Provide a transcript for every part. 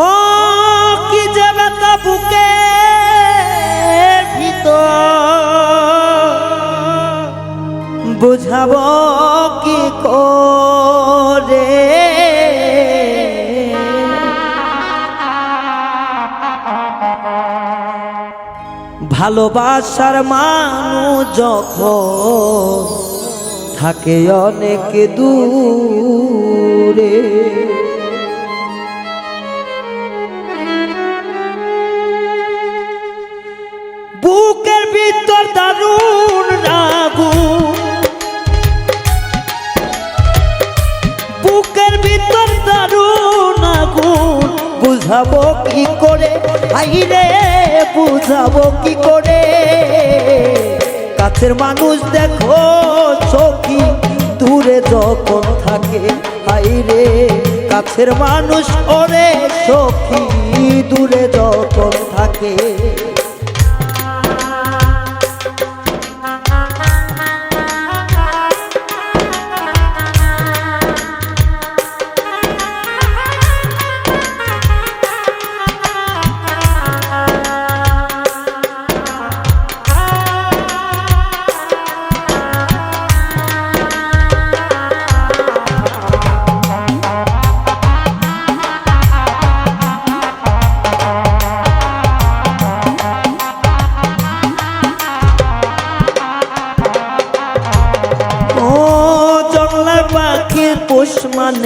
ও কি যে ব্যথা বুকে বুঝাবো কি করে? ভালোবাসার মানুষ যখন থাকে অনেক দূরে বুকের ভিতর দারুণ আগুন। বুঝাবো কি করে? আইরে বুঝাবো কি করে? কাছের মানুষ দেখো চোখি, দূরে যখন থাকে আইরে কাছের মানুষ ওরে সখী, দূরে যখন থাকে।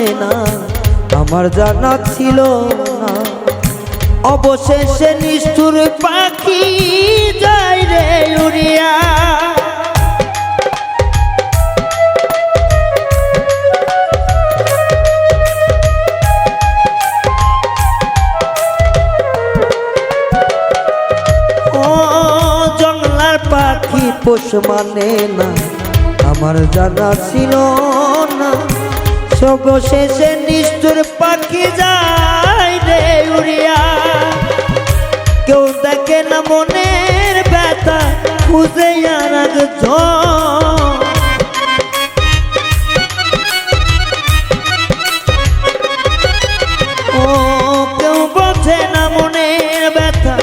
মানে না, আমার জানা ছিল না। অবশেষে নিষ্ঠুর পাখি যায় রে উড়িয়া। পাখি পোষ মানে না, আমার জানা ছিল না। সর্বশেষে নিষ্ঠুর পাখি যায় রে উড়িয়া। কেউ দেখে না মনের ব্যথা, খুঁজে একজন ও, কেউ বোঝে না মনের ব্যথা,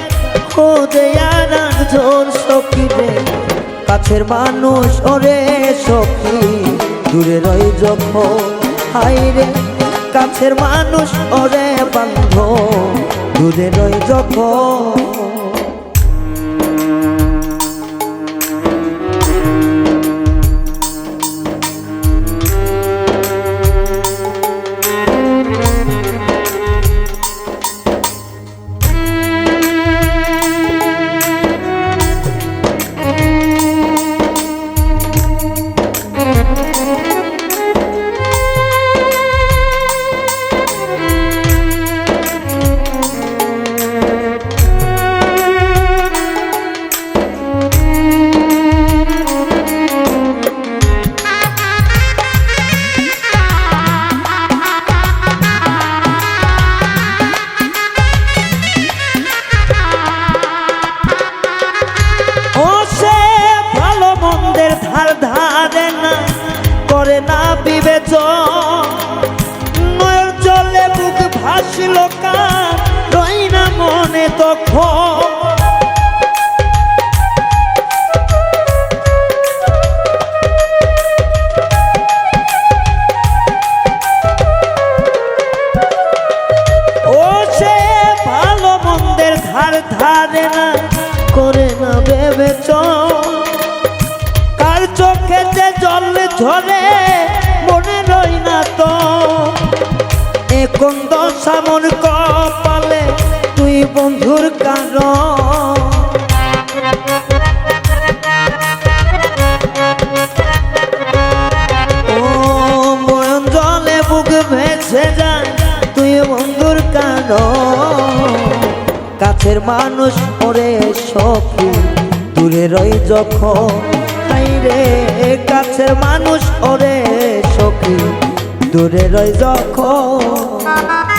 খোঁজে আর একজন সখী রে। কাছের মানুষ ওরে সখী, দূরে রই যখন হাই রে কাছের মানুষ ওরে বান্ধ দূরে রই যখন নয়ন জলে বুক ভাসিল কার রই না মনে তখন। ধারে না, করে না ভেবেছ। কার চোখে যে জল ঝরে এখন দশা মন কপালে তুই বন্ধুর কারণ। তুই বন্ধুর কাছের মানুষ ওরে সখী দূরে রই যখন। হাই রে কাছের মানুষ ওরে সখী দূরে রয় যখন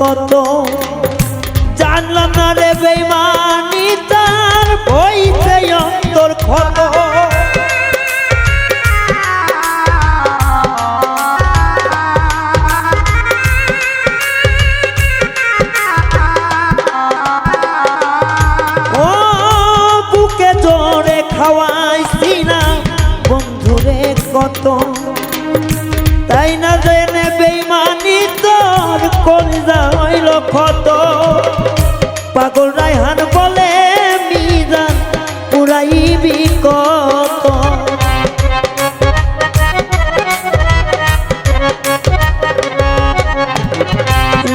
কত? জানলাম না রে বেমানি তার বইতে অন্তর ক্ষত খাওয়াইছি না। কত? তাই না জেনে ক্ষত। পাগল রাইহান বলে মিজান পুরাইবি কত?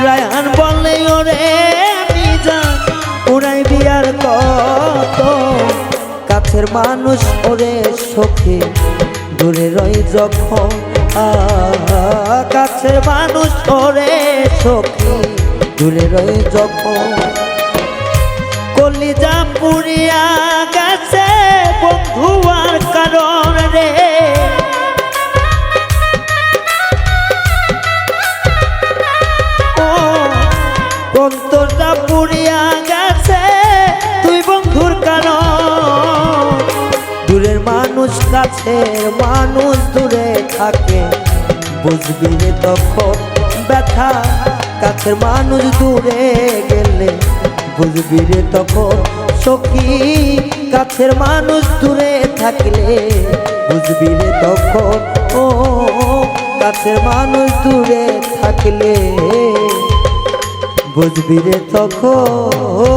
রায়হান বলে, ওরে মিজান উড়াইবি আর কত? কাছের মানুষ ওরে সখী দূরে রই যখন কাছের মানুষ ওরে সখী দূরে রই যখন কলিজা পুরিয়া গেছে বন্ধু আর কারণ রে। অন্তরটা পুড়িয়া গেছে তুই বন্ধুর কারণ। দূরের মানুষ কাছের মানুষ দূরে থাকে। বুঝবি তখন ব্যথা। কাছের মানুষ দূরে গেলে বুঝবি রে তখন সখী। কাছের মানুষ দূরে থাকলে বুঝবি রে তখন, ও, কাছের মানুষ দূরে থাকলে বুঝবি রে তখন।